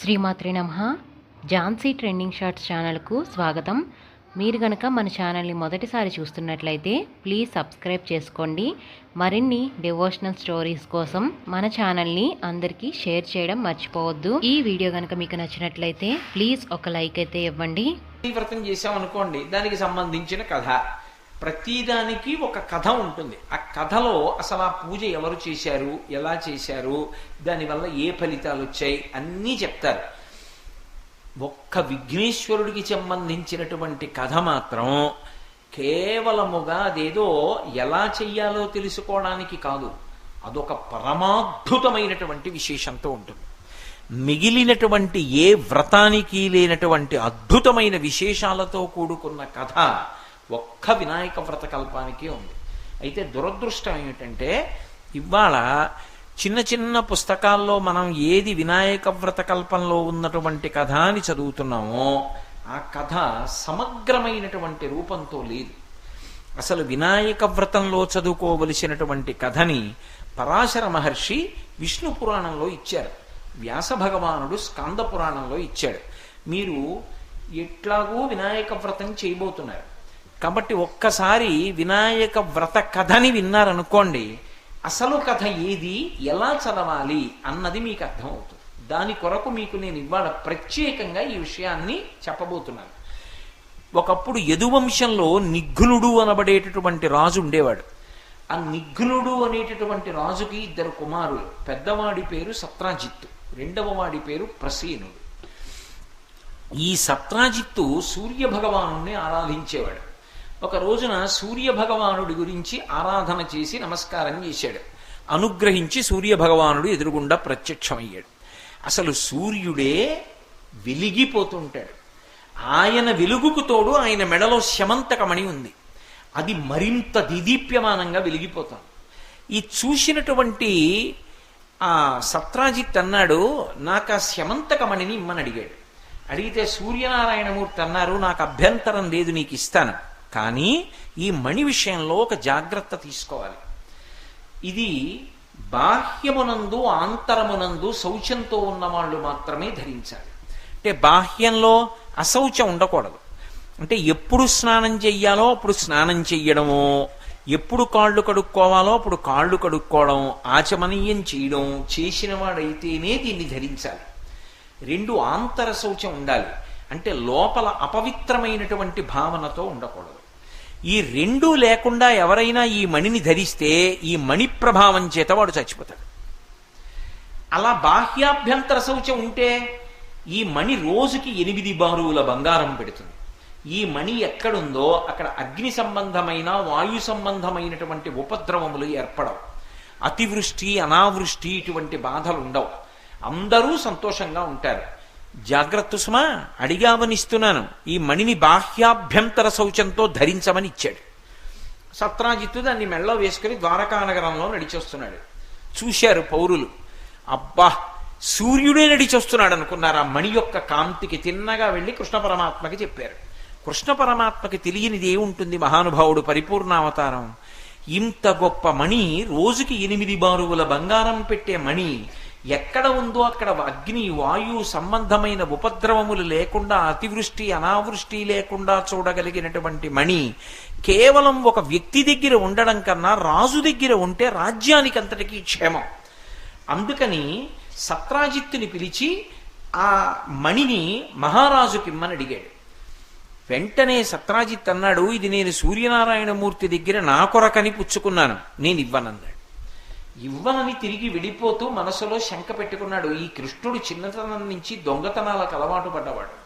శ్రీమాత్రి నమ. Jhansi trending shorts ఛానల్కు స్వాగతం. మీరు గనక మన ఛానల్ని మొదటిసారి చూస్తున్నట్లయితే ప్లీజ్ సబ్స్క్రైబ్ చేసుకోండి. మరిన్ని డివోషనల్ స్టోరీస్ కోసం మన ఛానల్ని అందరికీ షేర్ చేయడం మర్చిపోవద్దు. ఈ వీడియో కనుక మీకు నచ్చినట్లయితే ప్లీజ్ ఒక లైక్ అయితే ఇవ్వండి. వ్రతం చేసాం అనుకోండి దానికి సంబంధించిన కథ. ప్రతిదానికి ఒక కథ ఉంటుంది. ఆ కథలో అసలు ఆ పూజ ఎవరు చేశారు ఎలా చేశారు దానివల్ల ఏ ఫలితాలు వచ్చాయి అన్నీ చెప్తారు. ఒక్క విఘ్నేశ్వరుడికి సంబంధించినటువంటి కథ మాత్రం కేవలముగా అదేదో ఎలా చెయ్యాలో తెలుసుకోవడానికి కాదు. అదొక పరమాద్భుతమైనటువంటి విశేషంతో ఉంటుంది. మిగిలినటువంటి ఏ వ్రతానికి లేనటువంటి అద్భుతమైన విశేషాలతో కూడుకున్న కథ ఒక్క వినాయక వ్రత కల్పానికే ఉంది. అయితే దురదృష్టం ఏమిటంటే ఇవాళ చిన్న చిన్న పుస్తకాల్లో మనం ఏది వినాయక వ్రత కల్పంలో ఉన్నటువంటి కథ అని చదువుతున్నామో ఆ కథ సమగ్రమైనటువంటి రూపంతో లేదు. అసలు వినాయక వ్రతంలో చదువుకోవలసినటువంటి కథని పరాశర మహర్షి విష్ణు పురాణంలో ఇచ్చారు. వ్యాస భగవానుడు స్కంద పురాణంలో ఇచ్చాడు. మీరు ఎట్లాగూ వినాయక వ్రతం చేయబోతున్నారు. కాబట్టి ఒక్కసారి వినాయక వ్రత కథని విన్నారనుకోండి అసలు కథ ఏది ఎలా చదవాలి అన్నది మీకు అర్థమవుతుంది. దాని కొరకు మీకు నేను ఇవాళ ప్రత్యేకంగా ఈ విషయాన్ని చెప్పబోతున్నాను. ఒకప్పుడు యదువంశంలో నిఘ్నుడు అనబడేటటువంటి రాజు ఉండేవాడు. ఆ నిఘ్నుడు అనేటటువంటి రాజుకి ఇద్దరు కుమారులు. పెద్దవాడి పేరు సత్రాజిత్తు రెండవ వాడి పేరు ప్రసీనుడు. ఈ సత్రాజిత్తు సూర్య భగవాను ఆరాధించేవాడు. ఒక రోజున సూర్య భగవానుడి గురించి ఆరాధన చేసి నమస్కారం చేశాడు. అనుగ్రహించి సూర్య భగవానుడు ఎదురుగుండా ప్రత్యక్షమయ్యాడు. అసలు సూర్యుడే వెలిగిపోతుంటాడు. ఆయన వెలుగుకు తోడు ఆయన మెడలో శమంతకమణి ఉంది. అది మరింత దిదీప్యమానంగా వెలిగిపోతుంది ఈ చూసినటువంటి ఆ సత్రాజిత్ అన్నాడు నాకు ఆ శమంతకమణిని ఇమ్మని అడిగాడు. అడిగితే సూర్యనారాయణమూర్తి అన్నారు నాకు అభ్యంతరం లేదు నీకు ఇస్తాను. కానీ ఈ మణి విషయంలో ఒక జాగ్రత్త తీసుకోవాలి. ఇది బాహ్యమునందు ఆంతరమునందు శౌచంతో ఉన్న వాళ్ళు మాత్రమే ధరించాలి. అంటే బాహ్యంలో అశౌచం ఉండకూడదు. అంటే ఎప్పుడు స్నానం చెయ్యాలో అప్పుడు స్నానం చెయ్యడము ఎప్పుడు కాళ్ళు కడుక్కోవాలో అప్పుడు కాళ్ళు కడుక్కోవడం ఆచమనీయం చేయడం చేసిన వాడైతేనే దీన్ని ధరించాలి. రెండు ఆంతర శౌచం ఉండాలి. అంటే లోపల అపవిత్రమైనటువంటి భావనతో ఉండకూడదు. ఈ రెండూ లేకుండా ఎవరైనా ఈ మణిని ధరిస్తే ఈ మణి ప్రభావం చేత వాడు చచ్చిపోతాడు. అలా బాహ్యాభ్యంతర శౌచం ఉంటే ఈ మణి రోజుకి ఎనిమిది బారువుల బంగారం పెడుతుంది. ఈ మణి ఎక్కడుందో అక్కడ అగ్ని సంబంధమైన వాయు సంబంధమైనటువంటి ఉపద్రవములు ఏర్పడవు. అతివృష్టి అనావృష్టి ఇటువంటి బాధలు ఉండవు. అందరూ సంతోషంగా ఉంటారు. జాగ్రత్త సుమా అడిగావనిస్తున్నాను. ఈ మణిని బాహ్యాభ్యంతర శౌచంతో ధరించమని ఇచ్చాడు. సత్రాజిత్తు దాన్ని మెళ్ళ వేసుకుని ద్వారకానగరంలో నడిచొస్తున్నాడు. చూశారు పౌరులు. అబ్బా సూర్యుడే నడిచొస్తున్నాడు అనుకున్నారు. ఆ మణి యొక్క కాంతికి తిన్నగా వెళ్ళి కృష్ణ పరమాత్మకి చెప్పారు. కృష్ణ పరమాత్మకి తెలియనిది ఏముంటుంది మహానుభావుడు పరిపూర్ణావతారం? ఇంత గొప్ప మణి రోజుకి ఎనిమిది బారువుల బంగారం పెట్టే మణి ఎక్కడ ఉందో అక్కడ అగ్ని వాయు సంబంధమైన ఉపద్రవములు లేకుండా అతివృష్టి అనావృష్టి లేకుండా చూడగలిగినటువంటి మణి కేవలం ఒక వ్యక్తి దగ్గర ఉండడం కన్నా రాజు దగ్గర ఉంటే రాజ్యానికి అంతటికీ క్షేమం. అందుకని సత్రాజిత్తుని పిలిచి ఆ మణిని మహారాజుకి ఇమ్మని అడిగాడు. వెంటనే సత్రాజిత్ అన్నాడు ఇది నేను సూర్యనారాయణమూర్తి దగ్గర నా కొరకని పుచ్చుకున్నాను. నేను ఇవ్వనన్నాడు. ఇవ్వనని తిరిగి విడిపోతూ మనసులో శంక పెట్టుకున్నాడు. ఈ కృష్ణుడు చిన్నతనం నుంచి దొంగతనాలకు అలవాటు పడ్డవాడు.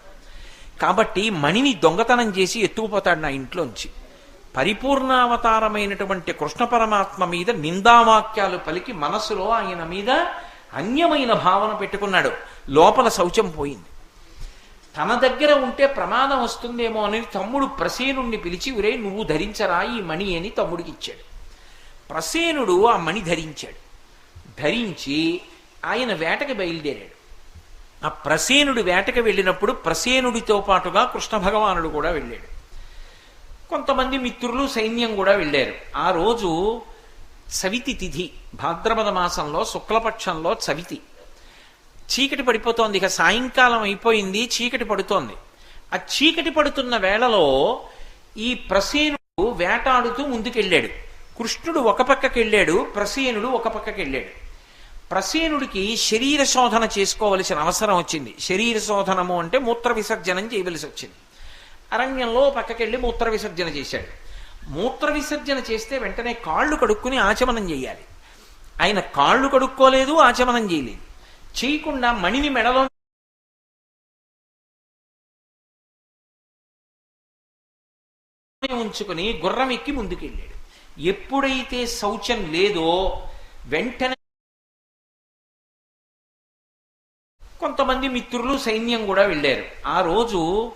కాబట్టి మణిని దొంగతనం చేసి ఎత్తుకుపోతాడు నా ఇంట్లోంచి. పరిపూర్ణావతారమైనటువంటి కృష్ణ పరమాత్మ మీద నిందావాక్యాలు పలికి మనసులో ఆయన మీద అన్యమైన భావన పెట్టుకున్నాడు. లోపల శౌచం పోయింది. తన దగ్గర ఉంటే ప్రమాదం వస్తుందేమో అని తమ్ముడు ప్రసేనుణ్ణి పిలిచి ఉరే నువ్వు ధరించరా ఈ మణి అని తమ్ముడికి ఇచ్చాడు. ప్రసేనుడు ఆ మణి ధరించాడు. ధరించి ఆయన వేటకి బయలుదేరాడు. ఆ ప్రసేనుడు వేటకి వెళ్ళినప్పుడు ప్రసేనుడితో పాటుగా కృష్ణ భగవానుడు కూడా వెళ్ళాడు. కొంతమంది మిత్రులు సైన్యం కూడా వెళ్ళారు. ఆ రోజు చవితి తిథి భాద్రపద మాసంలో శుక్లపక్షంలో చవితి. చీకటి పడిపోతోంది ఇక సాయంకాలం అయిపోయింది చీకటి పడుతోంది. ఆ చీకటి పడుతున్న వేళలో ఈ ప్రసేనుడు వేటాడుతూ ముందుకెళ్ళాడు. కృష్ణుడు ఒక పక్కకి వెళ్ళాడు ప్రసేనుడు ఒక పక్కకి వెళ్ళాడు. ప్రసేనుడికి శరీర శోధన చేసుకోవలసిన అవసరం వచ్చింది. శరీర శోధనము అంటే మూత్ర విసర్జనం చేయవలసి వచ్చింది. అరణ్యంలో పక్కకెళ్ళి మూత్ర విసర్జన చేశాడు. మూత్ర విసర్జన చేస్తే వెంటనే కాళ్ళు కడుక్కుని ఆచమనం చేయాలి. ఆయన కాళ్ళు కడుక్కోలేదు ఆచమనం చేయలేదు. చేయకుండా మణిని మెడలో ఉంచుకుని గుర్రం ఎక్కి ముందుకెళ్ళాడు. ఎప్పుడైతే శౌచం లేదో వెంటనే కొంతమంది మిత్రులు సైన్యం కూడా వెళ్ళారు. ఆ రోజు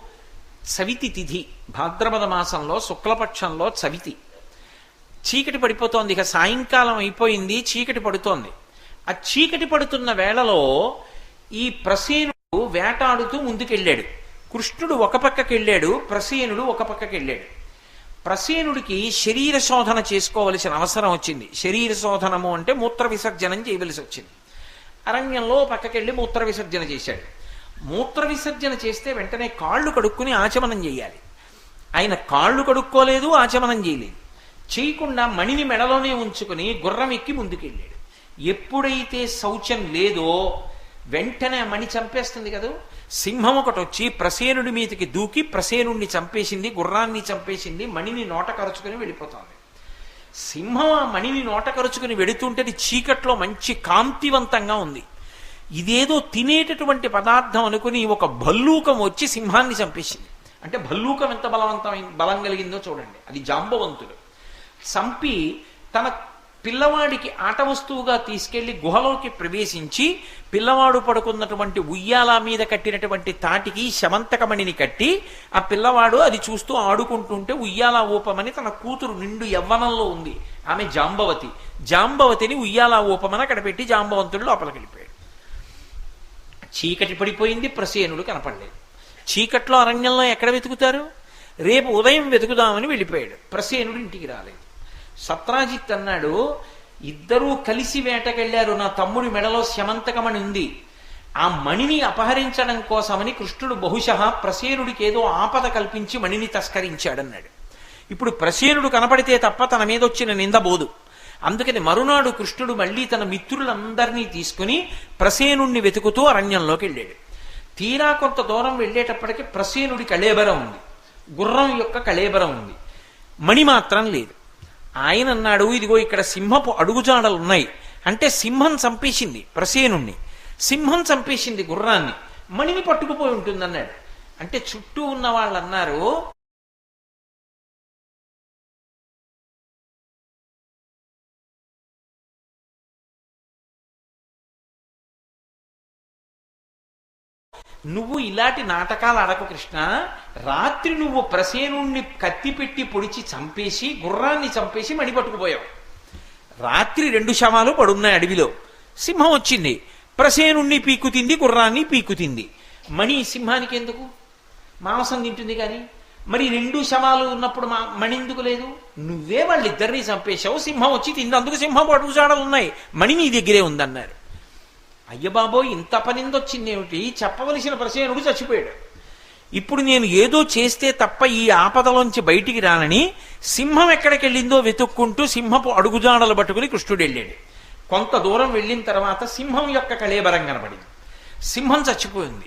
చవితి తిథి భాద్రపద మాసంలో శుక్లపక్షంలో చవితి. చీకటి పడిపోతోంది. ఇక సాయంకాలం అయిపోయింది చీకటి పడుతోంది. ఆ చీకటి పడుతున్న వేళలో ఈ ప్రసేనుడు వేటాడుతూ ముందుకెళ్ళాడు. కృష్ణుడు ఒక పక్కకి వెళ్ళాడు ప్రసేనుడు ఒక పక్కకెళ్ళాడు. ప్రసేనుడికి శరీర శోధన చేసుకోవలసిన అవసరం వచ్చింది. శరీర శోధనము అంటే మూత్ర విసర్జనం చేయవలసి వచ్చింది. అరణ్యంలో పక్కకెళ్ళి మూత్ర విసర్జన చేశాడు. మూత్ర విసర్జన చేస్తే వెంటనే కాళ్ళు కడుక్కుని ఆచమనం చేయాలి. ఆయన కాళ్ళు కడుక్కోలేదు ఆచమనం చేయలేదు. చేయకుండా మణిని మెడలోనే ఉంచుకుని గుర్రం ఎక్కి ముందుకెళ్ళాడు. ఎప్పుడైతే శౌచం లేదో వెంటనే మణి చంపేస్తుంది కదా? సింహం ఒకటి వచ్చి ప్రసేనుడి మీదకి దూకి ప్రసేనుడిని చంపేసింది గుర్రాన్ని చంపేసింది మణిని నోట కరుచుకుని వెళ్ళిపోతుంది. సింహం ఆ మణిని నోట కరుచుకుని వెడుతుంటే చీకట్లో మంచి కాంతివంతంగా ఉంది. ఇదేదో తినేటటువంటి పదార్థం అనుకుని ఒక భల్లూకం వచ్చి సింహాన్ని చంపేసింది. అంటే భల్లూకం ఎంత బలవంతమైన బలం కలిగిందో చూడండి. అది జాంబవంతుడు. చంపి తన పిల్లవాడికి ఆట వస్తువుగా తీసుకెళ్ళి గుహలోకి ప్రవేశించి పిల్లవాడు పడుకున్నటువంటి ఉయ్యాల మీద కట్టినటువంటి తాటికి శమంతకమణిని కట్టి ఆ పిల్లవాడు అది చూస్తూ ఆడుకుంటుంటే ఉయ్యాల ఊపమని తన కూతురు నిండు యవ్వనంలో ఉంది. ఆమె జాంబవతి. జాంబవతిని ఉయ్యాల ఊపమని అక్కడ పెట్టి జాంబవంతుడు లోపలికి వెళ్ళిపోయాడు. చీకటి పడిపోయింది ప్రసేనుడు కనపడలేదు. చీకట్లో అరణ్యంలో ఎక్కడ వెతుకుతారు? రేపు ఉదయం వెతుకుదామని వెళ్ళిపోయాడు. ప్రసేనుడు ఇంటికి రాలేదు. సత్రాజిత్ అన్నాడు ఇద్దరూ కలిసి వేటకెళ్ళారు నా తమ్ముడి మెడలో శమంతకమణి ఉంది ఆ మణిని అపహరించడం కోసమని కృష్ణుడు బహుశ ప్రసేనుడికి ఏదో ఆపద కల్పించి మణిని తస్కరించాడన్నాడు. ఇప్పుడు ప్రసేనుడు కనపడితే తప్ప తన మీద వచ్చిన నింద బోదు. అందుకని మరునాడు కృష్ణుడు మళ్ళీ తన మిత్రులందరినీ తీసుకుని ప్రసేనుణ్ణి వెతుకుతూ అరణ్యంలోకి వెళ్ళాడు. తీరా కొంత దూరం వెళ్ళేటప్పటికి ప్రసేనుడి కళేబరం ఉంది. గుర్రం యొక్క కళేబరం ఉంది. మణి మాత్రం లేదు. ఆయన అన్నాడు ఇదిగో ఇక్కడ సింహపు అడుగుజాడలు ఉన్నాయి. అంటే సింహం చంపేసింది ప్రసేనుణ్ణి. సింహం చంపేసింది గుర్రాన్ని. మణిని పట్టుకుపోయి ఉంటుంది అన్నాడు అంటే చుట్టూ ఉన్న వాళ్ళు అన్నారు నువ్వు ఇలాంటి నాటకాలు ఆడకు కృష్ణ. రాత్రి నువ్వు ప్రసేనుణ్ణి కత్తి పెట్టి పొడిచి చంపేసి గుర్రాన్ని చంపేసి మణి పట్టుకుపోయావు. రాత్రి రెండు శవాలు పడున్నాయి అడవిలో. సింహం వచ్చింది. ప్రసేనుణ్ణి పీకుతింది గుర్రాన్ని పీకుతింది మణి సింహానికి ఎందుకు? మాంసం తింటుంది కానీ. మరి రెండు శవాలు ఉన్నప్పుడు మా మణి ఎందుకు లేదు? నువ్వే వాళ్ళిద్దరినీ చంపేశావు సింహం వచ్చి తింది. అందుకు సింహం అడుగుజాడలు ఉన్నాయి. మణి నీ దగ్గరే ఉందన్నారు. అయ్యబాబోయ్ ఇంత పనిందొచ్చింది ఏమిటి చెప్పవలసిన ప్రసేనుడు చచ్చిపోయాడు. ఇప్పుడు నేను ఏదో చేస్తే తప్ప ఈ ఆపదలోంచి బయటికి రానని సింహం ఎక్కడికి వెళ్ళిందో వెతుక్కుంటూ సింహపు అడుగుజాడలు పట్టుకుని కృష్ణుడు వెళ్ళాడు కొంత దూరం వెళ్ళిన తర్వాత సింహం యొక్క కళేబరం కనబడింది. సింహం చచ్చిపోయింది.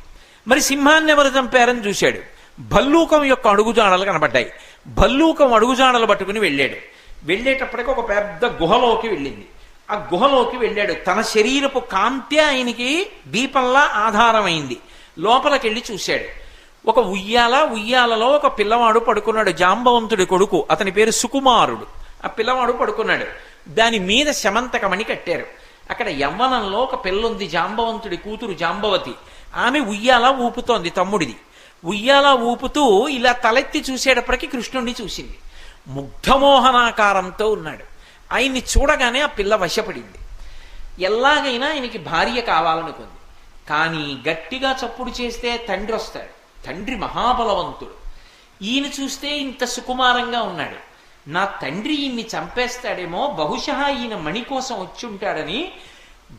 మరి సింహాన్ని ఎవరు చంపారని చూశాడు. భల్లూకం యొక్క అడుగుజాడలు కనబడ్డాయి. భల్లూకం అడుగుజాడలు పట్టుకుని వెళ్ళాడు. వెళ్ళేటప్పటికి ఒక పెద్ద గుహలోకి వెళ్ళింది. ఆ గుహలోకి వెళ్ళాడు. తన శరీరపు కాంతి ఆయనకి దీపంలా ఆధారమైంది. లోపలికెళ్ళి చూశాడు. ఒక ఉయ్యాల ఉయ్యాలలో ఒక పిల్లవాడు పడుకున్నాడు. జాంబవంతుడి కొడుకు. అతని పేరు సుకుమారుడు. ఆ పిల్లవాడు పడుకున్నాడు. దాని మీద శమంతకమని కట్టారు. అక్కడ యవ్వనంలో ఒక పిల్లుంది జాంబవంతుడి కూతురు జాంబవతి. ఆమె ఉయ్యాల ఊపుతోంది తమ్ముడిది. ఉయ్యాల ఊపుతూ ఇలా తలెత్తి చూసేటప్పటికి కృష్ణుణ్ణి చూసింది. ముగ్ధమోహనాకారంతో ఉన్నాడు. ఆయన్ని చూడగానే ఆ పిల్ల వశపడింది. ఎలాగైనా ఆయనకి భార్య కావాలనుకుంది. కానీ గట్టిగా చప్పుడు చేస్తే తండ్రి వస్తాడు. తండ్రి మహాబలవంతుడు. ఈయన చూస్తే ఇంత సుకుమారంగా ఉన్నాడు. నా తండ్రి ఈయన్ని చంపేస్తాడేమో బహుశా ఈయన మణి కోసం వచ్చి ఉంటాడని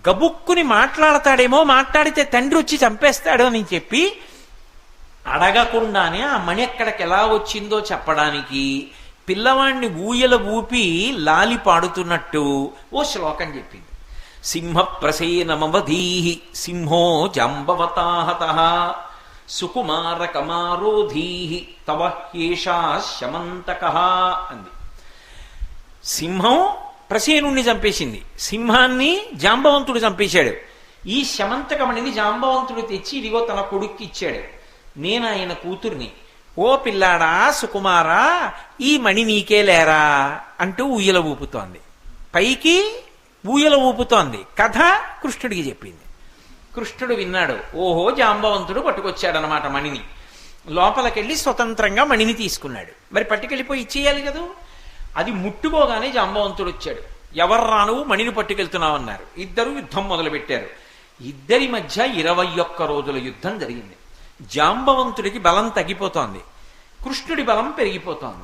గబుక్కుని మాట్లాడతాడేమో మాట్లాడితే తండ్రి వచ్చి చంపేస్తాడు అని చెప్పి అడగకుండానే ఆ మణి ఎక్కడికి ఎలా వచ్చిందో చెప్పడానికి పిల్లవాణ్ణి ఊయల ఊపి లాలి పాడుతున్నట్టు ఓ శ్లోకం చెప్పింది. సింహ ప్రసేనమవధీ సింహో జాంబవతాహత సుకుమార కమారోధీహి తవ హ్యేషా శమంతక అంది. సింహం ప్రసేనుణ్ణి చంపేసింది. సింహాన్ని జాంబవంతుడు చంపేశాడు. ఈ శమంతకమణిని జాంబవంతుడు తెచ్చి ఇదిగో తన కొడుక్కి ఇచ్చాడు. నేను ఆయన కూతుర్ని ఓ పిల్లాడా సుకుమారా ఈ మణి నీకే లేరా? అంటూ ఊయల ఊపుతోంది. పైకి ఊయల ఊపుతోంది. కథ కృష్ణుడికి చెప్పింది. కృష్ణుడు విన్నాడు. ఓహో జాంబవంతుడు పట్టుకొచ్చాడనమాట మణిని. లోపలికెళ్ళి స్వతంత్రంగా మణిని తీసుకున్నాడు. మరి పట్టుకెళ్ళిపోయి ఇచ్చేయాలి కదా? అది ముట్టుకోగానే జాంబవంతుడు వచ్చాడు. ఎవర్రా నువ్వు మణిని పట్టుకెళ్తున్నావు అన్నారు ఇద్దరు యుద్ధం మొదలుపెట్టారు. ఇద్దరి మధ్య ఇరవై ఒక్క రోజుల యుద్ధం జరిగింది. జాంబవంతుడికి బలం తగ్గిపోతోంది. కృష్ణుడి బలం పెరిగిపోతోంది.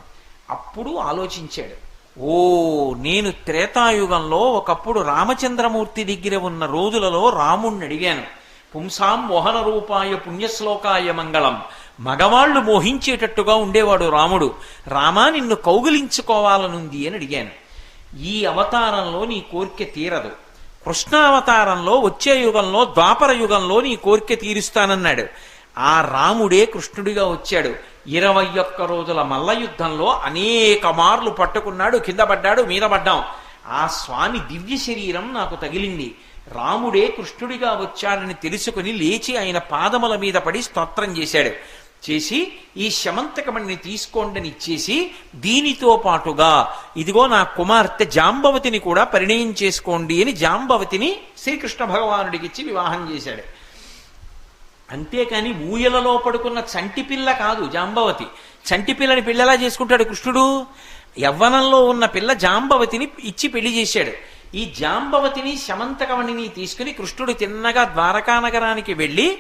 అప్పుడు ఆలోచించాడు. ఓ నేను త్రేతాయుగంలో ఒకప్పుడు రామచంద్రమూర్తి దగ్గర ఉన్న రోజులలో రాముణ్ణి అడిగాను. పుంసాం మోహన రూపాయ పుణ్యశ్లోకాయ మంగళం. మగవాళ్ళు మోహించేటట్టుగా ఉండేవాడు రాముడు. రామా నిన్ను కౌగిలించుకోవాలనుంది అని అడిగాను. ఈ అవతారంలో నీ కోరిక తీరదు. కృష్ణావతారంలో వచ్చే యుగంలో ద్వాపర యుగంలో నీ కోరిక తీరుస్తానన్నాడు. ఆ రాముడే కృష్ణుడిగా వచ్చాడు. ఇరవై ఒక్క రోజుల మల్ల యుద్ధంలో అనేక మార్లు పట్టుకున్నాడు కింద పడ్డాడు మీద పడ్డాం. ఆ స్వామి దివ్య శరీరం నాకు తగిలింది. రాముడే కృష్ణుడిగా వచ్చాడని తెలుసుకుని లేచి ఆయన పాదముల మీద పడి స్తోత్రం చేశాడు. చేసి ఈ శమంతకమణిని తీసుకోండి ఇచ్చేసి దీనితో పాటుగా ఇదిగో నా కుమార్తె జాంబవతిని కూడా పరిణయం చేసుకోండి అని జాంబవతిని శ్రీకృష్ణ భగవానుడికిచ్చి వివాహం చేశాడు. అంతేకాని ఊయలలో పడుకున్న చంటి పిల్ల కాదు జాంబవతి. చంటి పిల్లని పిల్లలా చేసుకుంటాడు కృష్ణుడు? యవ్వనంలో ఉన్న పిల్ల జాంబవతిని ఇచ్చి పెళ్ళి చేశాడు. ఈ జాంబవతిని శమంతకమణిని తీసుకుని కృష్ణుడు తిన్నగా ద్వారకా నగరానికి వెళ్ళి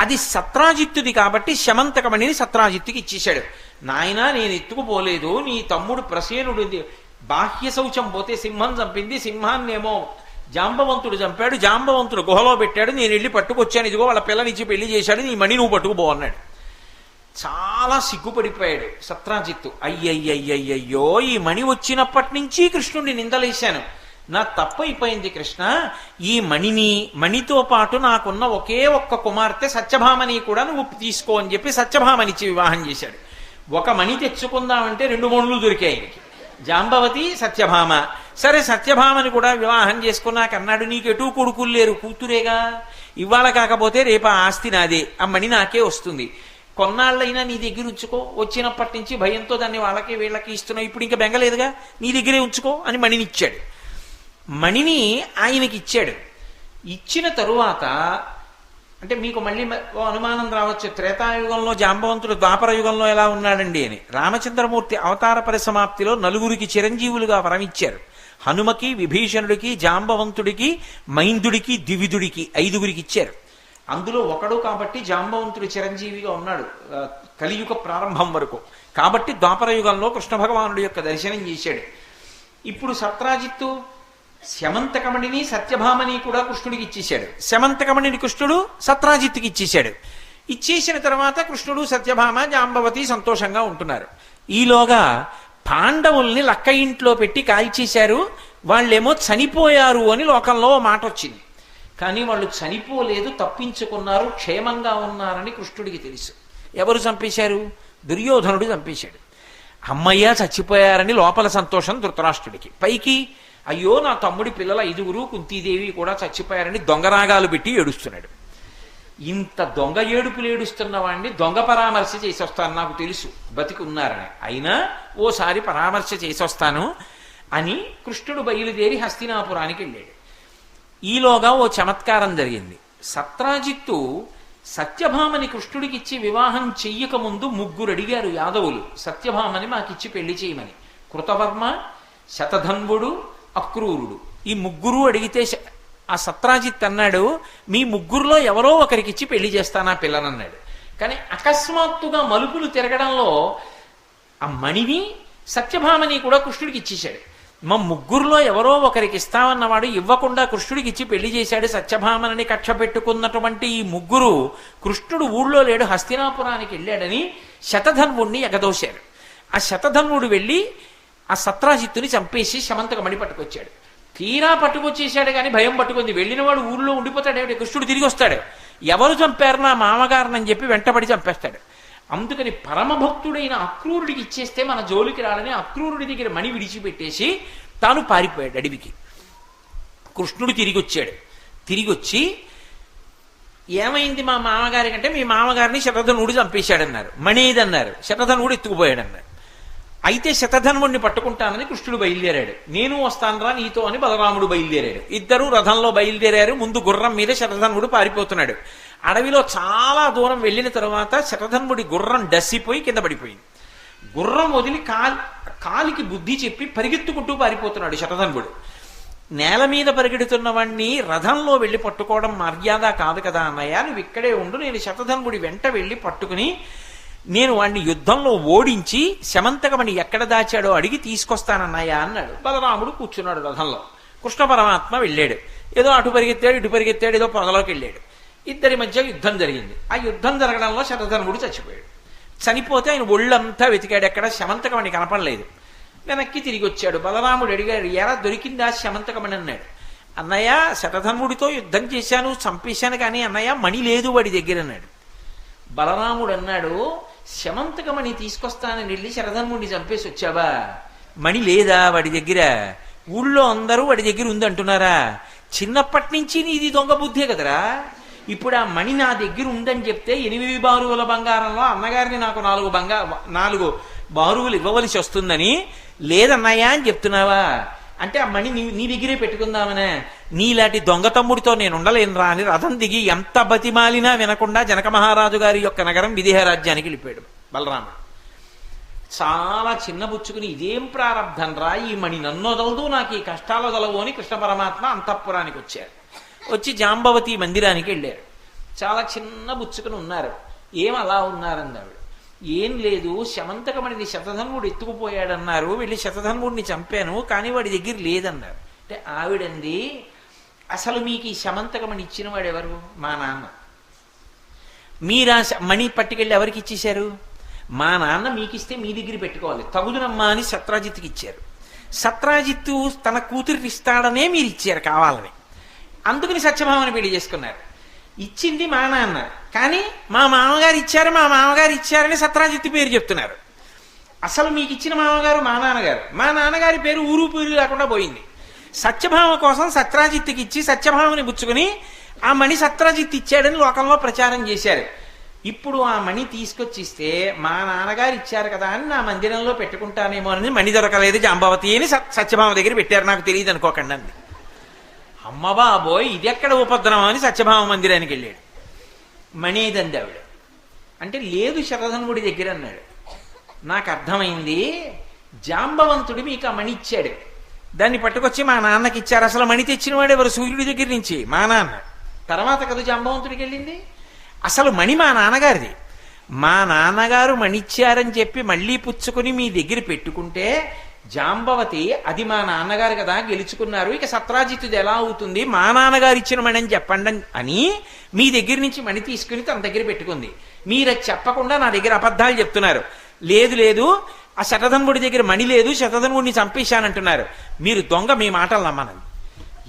అది సత్రాజిత్తుది కాబట్టి శమంతకమణిని సత్రాజిత్తుకి ఇచ్చేశాడు. నాయనా నేను ఎత్తుకుపోలేదు. నీ తమ్ముడు ప్రసేనుడు. బాహ్య శౌచం పోతే సింహం చంపింది సింహాన్నేమో. జాంబవంతుడు చంపాడు జాంబవంతుడు గుహలో పెట్టాడు నేను వెళ్ళి పట్టుకొచ్చాను ఇదిగో వాళ్ళ పిల్లనిచ్చి పెళ్ళి చేశాడు నీ మణి నువ్వు పట్టుకుపో అన్నాడు. చాలా సిగ్గుపడిపోయాడు సత్రాజిత్తు. అయ్యయ్యయ్యయ్యో ఈ మణి వచ్చినప్పటి నుంచి కృష్ణుడిని నిందలేశాను. నా తప్పైపోయింది కృష్ణ ఈ మణిని మణితో పాటు నాకున్న ఒకే ఒక్క కుమార్తె సత్యభామని కూడా నువ్వు తీసుకో అని చెప్పి సత్యభామనిచ్చి వివాహం చేశాడు. ఒక మణి తెచ్చుకుందామంటే రెండు మణులు దొరికాయి. జాంబవతి సత్యభామ. సరే సత్యభామని కూడా వివాహం చేసుకున్నాక అన్నాడు నీకు కొడుకులు లేరు కూతురేగా? ఇవాళ కాకపోతే రేపు ఆ ఆస్తి నాదే ఆ మణి నాకే వస్తుంది. కొన్నాళ్ళైనా నీ దగ్గర ఉంచుకో వచ్చినప్పటి నుంచి భయంతో దాన్ని వాళ్ళకి వీళ్ళకి ఇస్తున్నావు ఇప్పుడు ఇంకా బెంగలేదుగా? నీ దగ్గరే ఉంచుకో అని మణిని ఇచ్చాడు. మణిని ఆయనకి ఇచ్చాడు. ఇచ్చిన తరువాత అంటే మీకు మళ్ళీ ఓ అనుమానం రావచ్చు త్రేతాయుగంలో జాంబవంతుడు ద్వాపర యుగంలో ఎలా ఉన్నాడండి అని. రామచంద్రమూర్తి అవతార పరిసమాప్తిలో నలుగురికి చిరంజీవులుగా వరమిచ్చారు హనుమకి విభీషణుడికి జాంబవంతుడికి మైందుడికి ద్వివిధుడికి ఐదుగురికి ఇచ్చారు. అందులో ఒకడు కాబట్టి జాంబవంతుడు చిరంజీవిగా ఉన్నాడు కలియుగ ప్రారంభం వరకు. కాబట్టి ద్వాపర యుగంలో కృష్ణ భగవానుడి యొక్క దర్శనం చేశాడు. ఇప్పుడు సత్రాజిత్తు శమంతకమణిని సత్యభామని కూడా కృష్ణుడికి ఇచ్చేశాడు. శమంతకమణిని కృష్ణుడు సత్రాజిత్తుకి ఇచ్చేశాడు. ఇచ్చేసిన తర్వాత కృష్ణుడు సత్యభామ జాంబవతి సంతోషంగా ఉంటున్నారు. ఈలోగా పాండవుల్ని లక్క ఇంట్లో పెట్టి కాల్చేశారు. వాళ్ళేమో చనిపోయారు అని లోకంలో ఓ మాట వచ్చింది. కానీ వాళ్ళు చనిపోలేదు తప్పించుకున్నారు క్షేమంగా ఉన్నారని కృష్ణుడికి తెలుసు. ఎవరు చంపేశారు? దుర్యోధనుడు చంపేశాడు. అమ్మయ్య చచ్చిపోయారని లోపల సంతోషం ధృతరాష్ట్రుడికి. పైకి అయ్యో నా తమ్ముడి పిల్లల ఐదుగురు కుంతీదేవి కూడా చచ్చిపోయారని దొంగరాగాలు పెట్టి ఏడుస్తున్నాడు. ఇంత దొంగ ఏడుపులు ఏడుస్తున్న వాడిని దొంగ పరామర్శ చేసి వస్తాను నాకు తెలుసు. బతికి ఉన్నారని అయినా ఓసారి పరామర్శ చేసి వస్తాను అని కృష్ణుడు బయలుదేరి హస్తినాపురానికి వెళ్ళాడు. ఈలోగా ఓ చమత్కారం జరిగింది. సత్రాజిత్తు సత్యభామని కృష్ణుడికిచ్చి వివాహం చెయ్యక ముందు ముగ్గురు అడిగారు యాదవులు సత్యభామని మాకిచ్చి పెళ్ళి చేయమని. కృతవర్మ శతధన్వుడు అక్రూరుడు. ఈ ముగ్గురు అడిగితే ఆ సత్రాజిత్ అన్నాడు మీ ముగ్గురులో ఎవరో ఒకరికిచ్చి పెళ్ళి చేస్తానా పిల్లనన్నాడు. కానీ అకస్మాత్తుగా మలుపులు తిరగడంలో ఆ మణిని సత్యభామని కూడా కృష్ణుడికి ఇచ్చేశాడు. మా ముగ్గురులో ఎవరో ఒకరికి ఇస్తామన్నవాడు ఇవ్వకుండా కృష్ణుడికి ఇచ్చి పెళ్ళి చేశాడు సత్యభామనని కక్ష పెట్టుకున్నటువంటి ఈ ముగ్గురు కృష్ణుడు ఊళ్ళో లేడు హస్తినాపురానికి వెళ్ళాడని శతధన్వుణ్ణి ఎగదోశారు. ఆ శతధన్వుడు వెళ్ళి ఆ సత్రాజిత్తుని చంపేసి శమంతక మడి పట్టుకొచ్చాడు తీరా పట్టుకొచ్చేసాడు కానీ భయం పట్టుకుంది. వెళ్ళినవాడు ఊళ్ళో ఉండిపోతాడు. ఏమిటి? కృష్ణుడు తిరిగి వస్తాడు. ఎవరు చంపారు నా మామగారినని చెప్పి వెంటబడి చంపేస్తాడు. అందుకని పరమభక్తుడైన అక్రూరుడికి ఇచ్చేస్తే మన జోలికి రాడని అక్రూరుడి దగ్గర మణి విడిచిపెట్టేసి తాను పారిపోయాడు అడవికి. కృష్ణుడు తిరిగి వచ్చాడు. తిరిగి వచ్చి ఏమైంది మా మామగారి కంటే? మీ మామగారిని శతధనుడు చంపేశాడన్నారు. మణిదన్నారు. శతధనుడు ఎత్తుకుపోయాడన్నారు. అయితే శతధన్వుణ్ణి పట్టుకుంటానని కృష్ణుడు బయలుదేరాడు. నేను వస్తానరా నీతో అని బలరాముడు బయలుదేరాడు. ఇద్దరు రథంలో బయలుదేరారు. ముందు గుర్రం మీద శతధన్వుడు పారిపోతున్నాడు. అడవిలో చాలా దూరం వెళ్ళిన తర్వాత శతధన్వుడి గుర్రం డస్సిపోయి కింద పడిపోయింది. గుర్రం వదిలి కాలి కాలికి బుద్ధి చెప్పి పరిగెత్తుకుంటూ పారిపోతున్నాడు శతధన్వుడు. నేల మీద పరిగెడుతున్న వాణ్ణి రథంలో వెళ్ళి పట్టుకోవడం మర్యాద కాదు కదా అన్నయ్య. నువ్వు ఇక్కడే ఉండు. నేను శతధన్వుడి వెంట వెళ్ళి పట్టుకుని నేను వాణ్ణి యుద్ధంలో ఓడించి శమంతకమణి ఎక్కడ దాచాడో అడిగి తీసుకొస్తానన్నాయా అన్నాడు. బలరాముడు కూర్చున్నాడు రథంలో. కృష్ణ పరమాత్మ వెళ్ళాడు. ఏదో అటు పరిగెత్తాడు ఇటు పరిగెత్తాడు ఏదో పొదలోకి వెళ్ళాడు. ఇద్దరి మధ్య యుద్ధం జరిగింది. ఆ యుద్ధం జరగడంలో శతధనుడు చచ్చిపోయాడు. చనిపోతే ఆయన ఒళ్ళంతా వెతికాడు. ఎక్కడ శమంతకమణి కనపడలేదు. వెనక్కి తిరిగి వచ్చాడు. బలరాముడు అడిగాడు ఎలా దొరికిందా శమంతకమణి? అన్నాడు. అన్నయ్య శతధనుడితో యుద్ధం చేశాను చంపేశాను కానీ అన్నయ్య మణి లేదు వాడి దగ్గర అన్నాడు. బలరాముడు అన్నాడు శమంతకమణి తీసుకొస్తానని వెళ్ళి శరధన్ముడిని చంపేసి వచ్చావా? మణి లేదా వాడి దగ్గర? ఊళ్ళో అందరూ వాడి దగ్గర ఉందంటున్నారా? చిన్నప్పటి నుంచి నీది దొంగ బుద్ధే కదరా? ఇప్పుడు ఆ మణి నా దగ్గర ఉందని చెప్తే ఎనిమిది బారువుల బంగారంలో అన్నగారిని నాకు నాలుగు బంగా నాలుగు బారువులు ఇవ్వవలసి వస్తుందని లేదన్నయ్యా అని చెప్తున్నావా? అంటే ఆ మణి నీ నీ దగ్గరే పెట్టుకుందామనే. నీలాంటి దొంగ తమ్ముడితో నేను ఉండలేనురా అని రథం దిగి ఎంత బతిమాలినా వినకుండా జనక మహారాజు గారి యొక్క నగరం విదేహ రాజ్యానికి వెళ్ళిపోయాడు బలరామ. చాలా చిన్న బుచ్చుకుని ఇదేం ప్రారంభం రా? ఈ మణి నన్ను వదలదు నాకు ఈ కష్టాలు వదలవు అని కృష్ణ పరమాత్మ అంతఃపురానికి వచ్చారు వచ్చి జాంబవతి మందిరానికి వెళ్ళారు చాలా చిన్న బుచ్చుకుని ఉన్నారు. ఏం అలా ఉన్నారంది ఆవిడ? ఏం లేదు శమంతకమణిని శతధన్వుడు ఎత్తుకుపోయాడన్నారు వెళ్ళి శతధన్వుడిని చంపాను కానీ వాడి దగ్గర లేదన్నారు. అంటే ఆవిడంది అసలు మీకు ఈ శమంతకమణి ఇచ్చిన వాడు ఎవరు? మా నాన్న. మీరా మణి పట్టుకెళ్ళి ఎవరికి ఇచ్చేశారు? మా నాన్న మీకు ఇస్తే మీ దగ్గర పెట్టుకోవాలి. తగుదునమ్మా అని సత్రాజిత్కి ఇచ్చారు. సత్రాజిత్తు తన కూతురికి ఇస్తాడనే మీరు ఇచ్చారు కావాలని. అందుకని సత్యభామని పెళ్ళి చేసుకున్నారు. ఇచ్చింది మా నాన్న. కానీ మా మామగారు ఇచ్చారు మా మామగారు ఇచ్చారని సత్రాజిత్ పేరు చెప్తున్నారు. అసలు మీకు ఇచ్చిన మామగారు మా నాన్నగారు. మా నాన్నగారి పేరు ఊరు పేరు లేకుండా పోయింది. సత్యభామ కోసం సత్రాజిత్తుకి ఇచ్చి సత్యభామని పుచ్చుకుని ఆ మణి సత్రాజిత్ ఇచ్చాడని లోకంలో ప్రచారం చేశారు. ఇప్పుడు ఆ మణి తీసుకొచ్చిస్తే మా నాన్నగారు ఇచ్చారు కదా అని నా మందిరంలో పెట్టుకుంటానేమో అని మణి దొరకలేదు జాంబావతి అని సత్యభామ దగ్గర పెట్టారు. నాకు తెలియదు అనుకోకండి అంది. అమ్మ బాబోయ్ ఇది ఎక్కడ ఉపద్రవం అని సత్యభామ మందిరానికి వెళ్ళాడు. మణేదంది ఆవిడ అంటే లేదు శరధనుడి దగ్గర అన్నాడు. నాకు అర్థమైంది జాంబవంతుడు మీకు ఆ మణి ఇచ్చాడు. దాన్ని పట్టుకొచ్చి మా నాన్నకి ఇచ్చారు. అసలు మణి తెచ్చినవాడు ఎవరు? సూర్యుడి దగ్గర నుంచి. మా నాన్న. తర్వాత కదా జాంబవంతుడికి వెళ్ళింది? అసలు మణి మా నాన్నగారిది. మా నాన్నగారు మణిచ్చారని చెప్పి మళ్ళీ పుచ్చుకుని మీ దగ్గర పెట్టుకుంటే జాంబవతి అది మా నాన్నగారు కదా గెలుచుకున్నారు. ఇక సత్రాజిత్తుది ఎలా అవుతుంది? మా నాన్నగారు ఇచ్చిన మణి అని చెప్పండి అని మీ దగ్గర నుంచి మణి తీసుకుని తన దగ్గర పెట్టుకుంది. మీరు అది చెప్పకుండా నా దగ్గర అబద్ధాలు చెప్తున్నారు. లేదు లేదు ఆ శతధన్ముడి దగ్గర మణి లేదు శతధన్ముడిని చంపేశానంటున్నారు. మీరు దొంగ మీ మాటలు నమ్మనండి.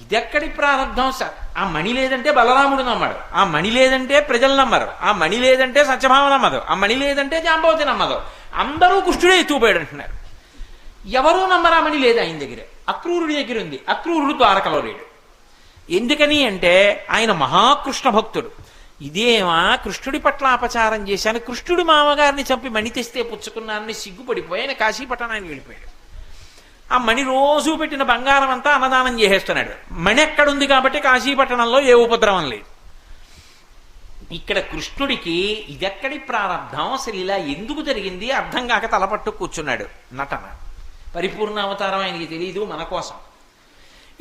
ఇదెక్కడి ప్రారంభం సార్? ఆ మణి లేదంటే బలరాముడు నమ్మడు. ఆ మణి లేదంటే ప్రజలు నమ్మరు. ఆ మణి లేదంటే సత్యభామ నమ్మదు. ఆ మణి లేదంటే జాంబవతి నమ్మదు. అందరూ కుష్ఠుడే ఎత్తుకుపోయాడు అంటున్నారు. ఎవరూ నమ్మరా మణి లేదు ఆయన దగ్గర. అక్రూరుడి దగ్గర ఉంది. అక్రూరుడు ద్వారకలో లేడు. ఎందుకని అంటే ఆయన మహాకృష్ణ భక్తుడు. ఇదేమా కృష్ణుడి పట్ల అపచారం చేశాను కృష్ణుడి మామగారిని చంపి మణి తెస్తే పుచ్చుకున్నానని సిగ్గుపడిపోయి ఆయన కాశీపట్టణానికి వెళ్ళిపోయాడు. ఆ మణి రోజు పెట్టిన బంగారం అంతా అన్నదానం చేసేస్తున్నాడు. మణి ఎక్కడుంది కాబట్టి కాశీపట్టణంలో ఏ ఉపద్రవం లేదు. ఇక్కడ కృష్ణుడికి ఇదెక్కడి ప్రారంభం? అసలు ఇలా ఎందుకు జరిగింది? అర్థం కాక తలపట్టు కూర్చున్నాడు నటన. పరిపూర్ణ అవతారం ఆయనకి తెలియదు మన కోసం.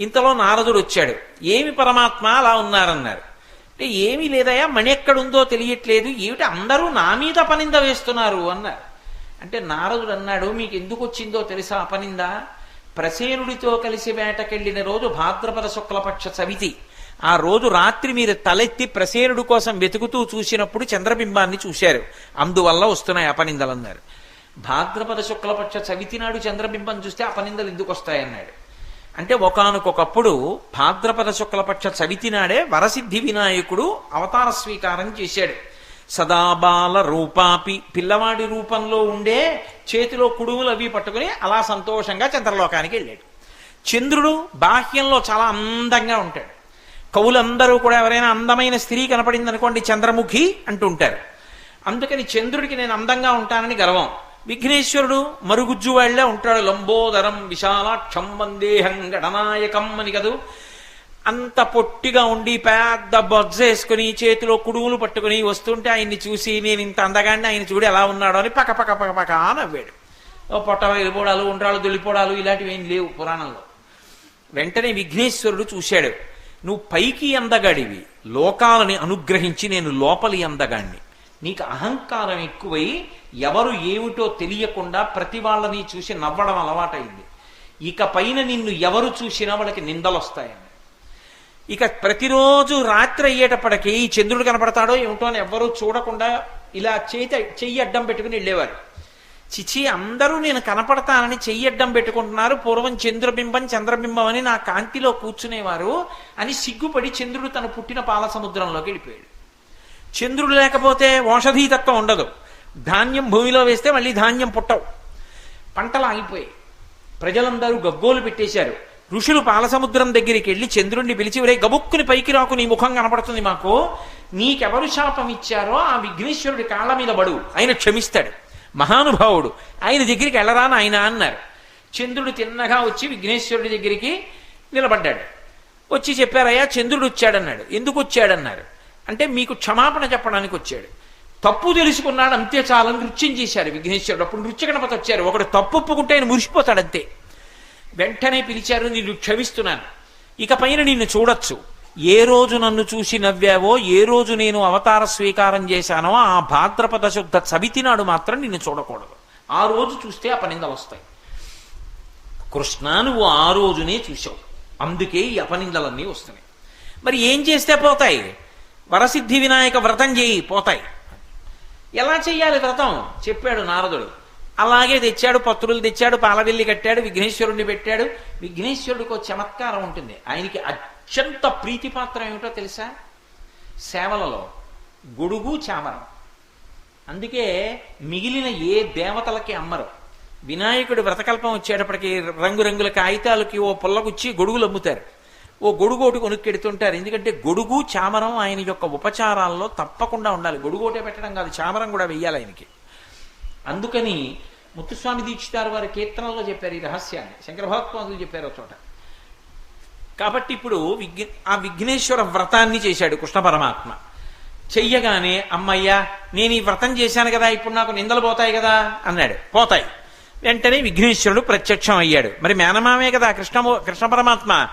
ఇంతలో నారదుడు వచ్చాడు. ఏమి పరమాత్మ అలా ఉన్నారన్నారు. అంటే ఏమీ లేదయా మణి ఎక్కడుందో తెలియట్లేదు ఏమిటి అందరూ నా మీద పనింద వేస్తున్నారు అన్నారు. అంటే నారదుడు అన్నాడు మీకు ఎందుకు వచ్చిందో తెలుసా అపనింద? ప్రసేనుడితో కలిసి వేటకెళ్ళిన రోజు భాద్రపద శుక్లపక్ష సవితి. ఆ రోజు రాత్రి మీరు తలెత్తి ప్రసేనుడు కోసం వెతుకుతూ చూసినప్పుడు చంద్రబింబాన్ని చూశారు. అందువల్ల వస్తున్నాయి అపనిందలు అన్నారు భాద్రపద శుక్లపక్ష చవితి నాడు చంద్రబింబం చూస్తే అపనిందలు ఎందుకు వస్తాయన్నాడు. అంటే ఒకనకొకప్పుడు భాద్రపద శుక్లపక్ష చవితి నాడే వరసిద్ధి వినాయకుడు అవతార స్వీకారం చేశాడు. సదాబాల రూపాపి పిల్లవాడి రూపంలో ఉండే చేతిలో కుడుములు అవి పట్టుకుని అలా సంతోషంగా చంద్రలోకానికి వెళ్ళాడు. చంద్రుడు బాహ్యంలో చాలా అందంగా ఉంటాడు. కవులందరూ కూడా ఎవరైనా అందమైన స్త్రీ కనపడింది అనుకోండి చంద్రముఖి అంటుంటారు. అందుకని చంద్రుడికి నేను అందంగా ఉంటానని గర్వం. విఘ్నేశ్వరుడు మరుగుజ్జు వాళ్ళే ఉంటాడు. లంబోదరం విశాలాక్షం వందేహం గణనాయకం అని కదూ. అంత పొట్టిగా ఉండి పెద్ద బొజ్జ వేసుకుని చేతిలో కుడుములు పట్టుకుని వస్తుంటే ఆయన్ని చూసి నేను ఇంత అందగాన్ని ఆయన చూడు ఎలా ఉన్నాడో అని పక్క పక్క పక్క పక్క నవ్వాడు. పొట్ట వెళ్ళిపోవడాలు ఉండ్రాలు దొల్లిపోవడాలు ఇలాంటివి ఏం లేవు పురాణంలో. వెంటనే విఘ్నేశ్వరుడు చూశాడు నువ్వు పైకి అందగాడివి. లోకాలని అనుగ్రహించి నేను లోపలి అందగాడిని నీకు అహంకారం ఎక్కువై ఎవరు ఏమిటో తెలియకుండా ప్రతి వాళ్ళని చూసి నవ్వడం అలవాటైంది. ఇక పైన నిన్ను ఎవరు చూసినా వాళ్ళకి నిందలొస్తాయని. ఇక ప్రతిరోజు రాత్రి అయ్యేటప్పటికి ఈ చంద్రుడు కనపడతాడో ఏమిటో అని ఎవ్వరూ చూడకుండా ఇలా చేతి చెయ్యి అడ్డం పెట్టుకుని వెళ్ళేవారు. చిచి అందరూ నేను కనపడతానని చెయ్యి అడ్డం పెట్టుకుంటున్నారు. పూర్వం చంద్రబింబం చంద్రబింబం అని నా కాంతిలో కూర్చునేవారు అని సిగ్గుపడి చంద్రుడు తను పుట్టిన పాల సముద్రంలోకి వెళ్ళిపోయాడు. చంద్రుడు లేకపోతే ఔషధీతత్వం ఉండదు. ధాన్యం భూమిలో వేస్తే మళ్ళీ ధాన్యం పుట్టవు. పంటలు ఆగిపోయాయి. ప్రజలందరూ గగ్గోలు పెట్టేశారు. ఋషులు పాలసముద్రం దగ్గరికి వెళ్ళి చంద్రుణ్ణి పిలిచి ఒరే గబుక్కుని పైకి రాకు నీ ముఖం కనపడుతుంది మాకు. నీకెవరు శాపం ఇచ్చారో ఆ విఘ్నేశ్వరుడి కాళ్ళ మీద బడు ఆయన క్షమిస్తాడు. మహానుభావుడు ఆయన దగ్గరికి వెళ్ళరా ఆయన అన్నారు. చంద్రుడు తిన్నగా వచ్చి విఘ్నేశ్వరుడి దగ్గరికి నిలబడ్డాడు. వచ్చి చెప్పారయ్యా చంద్రుడు వచ్చాడన్నాడు. ఎందుకు వచ్చాడన్నారు? అంటే మీకు క్షమాపణ చెప్పడానికి వచ్చాడు. తప్పు తెలుసుకున్నాడు అంతే చాలని నృత్యం చేశారు విఘ్నేశ్వరుడు. అప్పుడు నృత్య గణపతి వచ్చారు ఒకడు తప్పు ఒప్పుకుంటే ఆయన మురిసిపోతాడు అంతే. వెంటనే పిలిచారు నిన్ను క్షమిస్తున్నాను. ఇక పైన నిన్ను చూడొచ్చు. ఏ రోజు నన్ను చూసి నవ్వావో ఏ రోజు నేను అవతార స్వీకారం చేశానో ఆ భాద్రపద శుద్ధ చవితి నాడు మాత్రం నిన్ను చూడకూడదు. ఆ రోజు చూస్తే అపనిందలు వస్తాయి. కృష్ణ నువ్వు ఆ రోజునే చూసావు అందుకే ఈ అపనిందలన్నీ వస్తున్నాయి. మరి ఏం చేస్తే పోతాయి? వరసిద్ధి వినాయక వ్రతం చేయి పోతాయి. ఎలా చెయ్యాలి వ్రతం? చెప్పాడు నారదుడు. అలాగే తెచ్చాడు పత్రులు తెచ్చాడు పాలవెల్లి కట్టాడు విఘ్నేశ్వరుణ్ణి పెట్టాడు. విఘ్నేశ్వరుడికి ఒక చమత్కారం ఉంటుంది. ఆయనకి అత్యంత ప్రీతిపాత్రం ఏమిటో తెలుసా? సేవలలో గొడుగు చామరం. అందుకే మిగిలిన ఏ దేవతలకి అమ్మరు. వినాయకుడు వ్రతకల్పం వచ్చేటప్పటికి రంగురంగుల కాగితాలకి ఓ పుల్లగుచ్చి గొడుగులు అమ్ముతారు. ఓ గొడుగు ఒకటి కొనుక్కెడుతుంటారు. ఎందుకంటే గొడుగు చామరం ఆయన యొక్క ఉపచారాల్లో తప్పకుండా ఉండాలి. గొడుగు ఒకటే పెట్టడం కాదు చామరం కూడా వెయ్యాలి ఆయనకి. అందుకని ముత్తుస్వామి దీక్షితారు వారి కీర్తనలో చెప్పారు ఈ రహస్యాన్ని. శంకరభగవత్వాదులు చెప్పారు ఒక చోట. కాబట్టి ఇప్పుడు విఘ్న ఆ విఘ్నేశ్వర వ్రతాన్ని చేశాడు కృష్ణ పరమాత్మ. చెయ్యగానే అమ్మయ్యా నేను ఈ వ్రతం చేశాను కదా ఇప్పుడు నాకు నిందలు పోతాయి కదా అన్నాడు. పోతాయి. వెంటనే విఘ్నేశ్వరుడు ప్రత్యక్షం అయ్యాడు మరి మేనమామే కదా కృష్ణ కృష్ణ పరమాత్మ?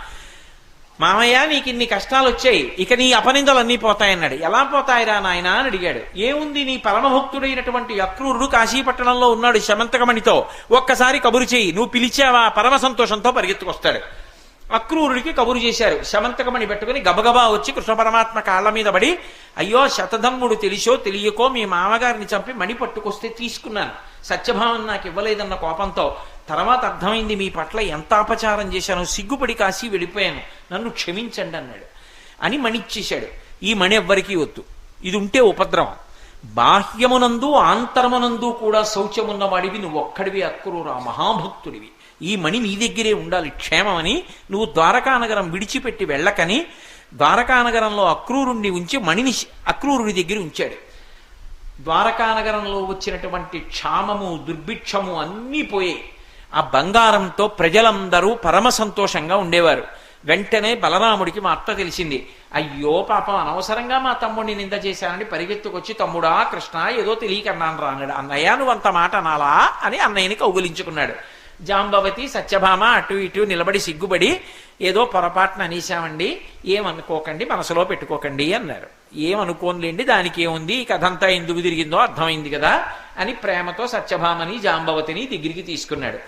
మామయ్య నీకు ఇన్ని కష్టాలు వచ్చాయి ఇక నీ అపనిందలు అన్నీ పోతాయన్నాడు. ఎలా పోతాయిరా నాయన అని అడిగాడు. ఏముంది నీ పరమభక్తుడైనటువంటి అక్రూరుడు కాశీపట్టణంలో ఉన్నాడు శమంతకమణితో. ఒక్కసారి కబురు చేయి నువ్వు పిలిచావా? పరమ సంతోషంతో పరిగెత్తుకొస్తాడు. అక్రూరుడికి కబురు చేశారు. శమంతకమణి పెట్టుకుని గబగబా వచ్చి కృష్ణ పరమాత్మ కాళ్ళ మీద పడి అయ్యో శతధమ్ముడు తెలిసో తెలియకో మీ మామగారిని చంపి మణి పట్టుకొస్తే తీసుకున్నాను. సత్యభావం నాకు ఇవ్వలేదన్న కోపంతో తర్వాత అర్థమైంది మీ పట్ల ఎంత అపచారం చేశానో. సిగ్గుపడి కాసి వెళ్ళిపోయాను. నన్ను క్షమించండి అన్నాడు. అని మణిచ్చేశాడు. ఈ మణి ఎవ్వరికీ వద్దు. ఇది ఉంటే ఉపద్రవం. బాహ్యమునందు ఆంతరమునందు కూడా శౌచమున్న వాడివి. నువ్వు ఒక్కడివి అక్కురురా మహాభక్తుడివి. ఈ మణి నీ దగ్గరే ఉండాలి. క్షేమమని నువ్వు ద్వారకానగరం విడిచిపెట్టి వెళ్ళకని ద్వారకానగరంలో అక్రూరుణ్ణి ఉంచి మణిని అక్రూరుడి దగ్గర ఉంచాడు. ద్వారకానగరంలో వచ్చినటువంటి క్షామము దుర్భిక్షము అన్నీ పోయాయి. ఆ బంగారంతో ప్రజలందరూ పరమ సంతోషంగా ఉండేవారు. వెంటనే బలరాముడికి మా అత్త తెలిసింది అయ్యో పాపం అనవసరంగా మా తమ్ముడిని నింద చేశానని పరిగెత్తుకొచ్చి తమ్ముడా కృష్ణ ఏదో తెలియకన్నాను రా అన్నాడు. అన్నయ్య నువ్వు అంత మాట అనాలా? అని అన్నయ్యని కౌగులించుకున్నాడు. జాంబవతి సత్యభామ అటు ఇటు నిలబడి సిగ్గుబడి ఏదో పొరపాటున అనేశామండి ఏమనుకోకండి మనసులో పెట్టుకోకండి అన్నారు. ఏమనుకోనులేండి దానికి ఏముంది ఈ కథంతా ఎందుకు తిరిగిందో అర్థమైంది కదా అని ప్రేమతో సత్యభామని జాంబవతిని దగ్గరికి తీసుకున్నాడు.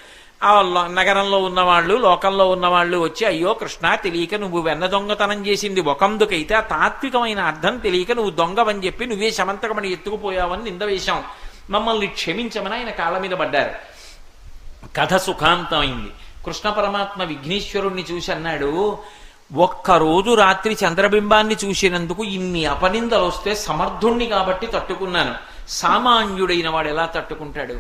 ఆ నగరంలో ఉన్నవాళ్ళు లోకంలో ఉన్నవాళ్ళు వచ్చి అయ్యో కృష్ణ తెలియక నువ్వు వెన్న దొంగతనం చేసింది ఒకందుకైతే ఆ తాత్వికమైన అర్థం తెలియక నువ్వు దొంగవని చెప్పి నువ్వే శమంతకమని ఎత్తుకుపోయావని నింద వేశాం. మమ్మల్ని క్షమించమని ఆయన కాళ్ళ మీద పడ్డారు. కథ సుఖాంతమైంది. కృష్ణ పరమాత్మ విఘ్నేశ్వరుణ్ణి చూసి అన్నాడు ఒక్కరోజు రాత్రి చంద్రబింబాన్ని చూసినందుకు ఇన్ని అపనిందలు వస్తే సమర్థుణ్ణి కాబట్టి తట్టుకున్నాను. సామాన్యుడైన వాడు ఎలా తట్టుకుంటాడు?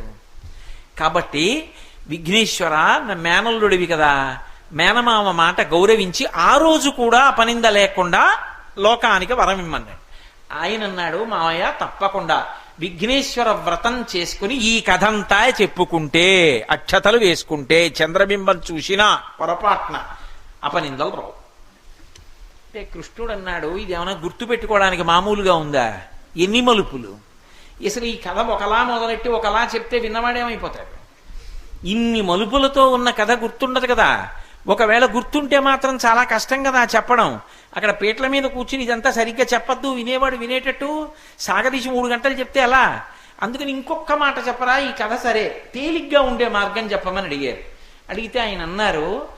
కాబట్టి విఘ్నేశ్వర నా మేనల్లుడివి కదా మేనమామ మాట గౌరవించి ఆ రోజు కూడా అపనింద లేకుండా లోకానికి వరం ఇమ్మన్నాడు ఆయన అన్నాడు మావయ్య తప్పకుండా విఘ్నేశ్వర వ్రతం చేసుకుని ఈ కథంతా చెప్పుకుంటే అక్షతలు వేసుకుంటే చంద్రబింబం చూసినా పొరపాటున అపనిందలు రావు. అంటే కృష్ణుడు అన్నాడు ఇది ఏమైనా గుర్తు పెట్టుకోవడానికి మామూలుగా ఉందా? ఎన్ని మలుపులు? అసలు ఈ కథ ఒకలా మొదలెట్టి ఒకలా చెప్తే విన్నవాడేమైపోతాడు? ఇన్ని మలుపులతో ఉన్న కథ గుర్తుండదు కదా. ఒకవేళ గుర్తుంటే మాత్రం చాలా కష్టం కదా చెప్పడం. అక్కడ పీటల మీద కూర్చుని ఇదంతా సరిగ్గా చెప్పద్దు వినేవాడు వినేటట్టు సాగదీసి మూడు గంటలు చెప్తే అలా అందుకని ఇంకొక మాట చెప్పరా ఈ కథ సరే. తేలిగ్గా ఉండే మార్గం చెప్పమని అడిగారు. అడిగితే ఆయన అన్నారు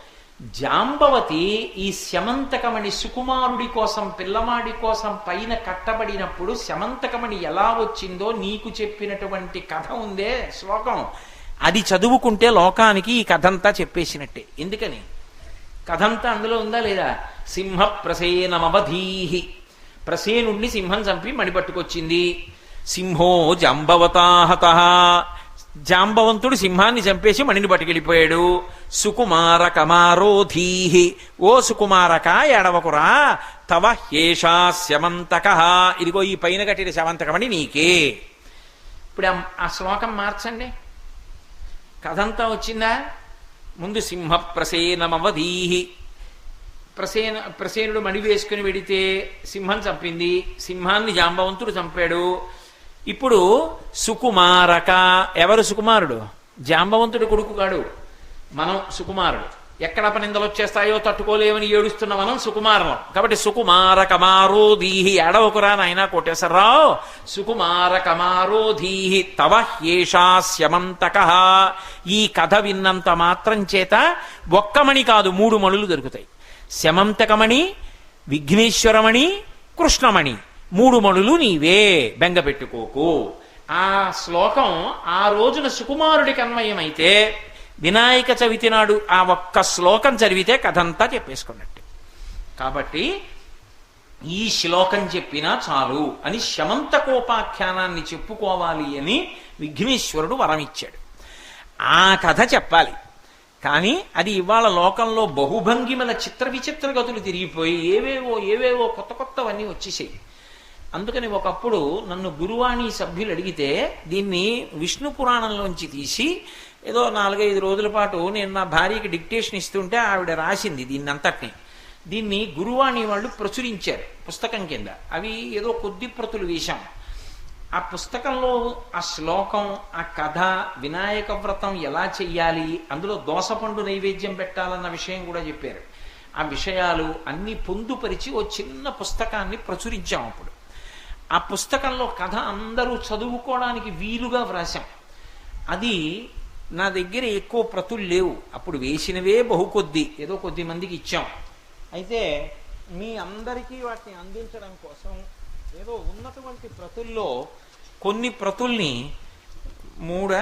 జాంబవతి ఈ శమంతకమణి సుకుమారుడి కోసం పిల్లవాడి కోసం పైన కట్టబడినప్పుడు శమంతకమణి ఎలా వచ్చిందో నీకు చెప్పినటువంటి కథ ఉందే శ్లోకం. అది చదువుకుంటే లోకానికి ఈ కథంతా చెప్పేసినట్టే. ఎందుకని? కథంతా అందులో ఉందా లేదా? సింహ ప్రసేనమవధీహి ప్రసేనుణ్ణి సింహం చంపి మణి పట్టుకొచ్చింది సింహో జాంబవతాహత. జాంబవంతుడు సింహాన్ని చంపేసి మణిని పట్టుకెళ్ళిపోయాడు. సుకుమార కమారోధీహి ఓ సుకుమారక ఎడవకురా తవ హేషా శమంతక. ఇదిగో ఈ పైన కట్టిన శమంతకమని నీకే. ఇప్పుడు ఆ- ఆ శ్లోకం మార్చండి. కథంతా వచ్చిందా? ముందు సింహ ప్రసేనమవధీహి ప్రసేన ప్రసేనుడు మణి వేసుకుని వెడితే సింహం చంపింది. సింహాన్ని జాంబవంతుడు చంపాడు. ఇప్పుడు సుకుమారక ఎవరు సుకుమారుడు? జాంబవంతుడు కొడుకు కాడు. మనం సుకుమారుడు. ఎక్కడ పనిందలు వచ్చేస్తాయో తట్టుకోలేమని ఏడుస్తున్న మనం సుకుమారం కాబట్టి సుకుమార కమారోధీహి ఎడవకురా నాయనా కోటేశ్వరరావు. సుకుమార కమారోధీహి తవ ఏషా శమంతక ఈ కథ విన్నంత మాత్రం చేత ఒక్కమణి కాదు మూడు మణులు దొరుకుతాయి. శమంతకమణి విఘ్నేశ్వరమణి కృష్ణమణి. మూడు మణులు నీవే బెంగ పెట్టుకోకు. ఆ శ్లోకం ఆ రోజున సుకుమారుడికి అన్వయమైతే వినాయక చవితి నాడు ఆ ఒక్క శ్లోకం చదివితే కథంతా చెప్పేసుకున్నట్టు. కాబట్టి ఈ శ్లోకం చెప్పినా చాలు అని శమంతకోపాఖ్యానాన్ని చెప్పుకోవాలి అని విఘ్నేశ్వరుడు వరమిచ్చాడు. ఆ కథ చెప్పాలి. కానీ అది ఇవాళ లోకంలో బహుభంగిమల చిత్ర విచిత్ర గతులు తిరిగిపోయి ఏవేవో ఏవేవో కొత్త కొత్తవన్నీ వచ్చేసాయి అందుకని ఒకప్పుడు నన్ను గురువాణి సభ్యులు అడిగితే దీన్ని విష్ణు పురాణంలోంచి తీసి ఏదో నాలుగైదు రోజుల పాటు నేను నా భార్యకి డిక్టేషన్ ఇస్తుంటే ఆవిడ రాసింది దీన్ని అంతటిని దీన్ని గురువాణి వాళ్ళు ప్రచురించారు పుస్తకం కింద. అవి ఏదో కొద్ది ప్రతులు వేశాం. ఆ పుస్తకంలో ఆ శ్లోకం ఆ కథ వినాయక వ్రతం ఎలా చెయ్యాలి అందులో దోసపండు నైవేద్యం పెట్టాలన్న విషయం కూడా చెప్పారు. ఆ విషయాలు అన్నీ పొందుపరిచి ఓ చిన్న పుస్తకాన్ని ప్రచురించాం అప్పుడు. ఆ పుస్తకంలో కథ అందరూ చదువుకోవడానికి వీలుగా వ్రాసాం అది నా దగ్గర ఎక్కువ ప్రతులు లేవు. అప్పుడు వేసినవే బహు కొద్ది. ఏదో కొద్ది మందికి ఇచ్చాం. అయితే మీ అందరికీ వాటిని అందించడం కోసం ఏదో ఉన్నటువంటి ప్రతుల్లో కొన్ని ప్రతుల్ని మూడ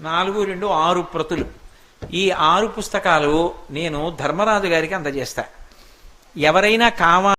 నాలుగు రెండు ఆరు ప్రతులు. ఈ ఆరు పుస్తకాలు నేను ధర్మరాజు గారికి అందజేస్తా. ఎవరైనా కావాలి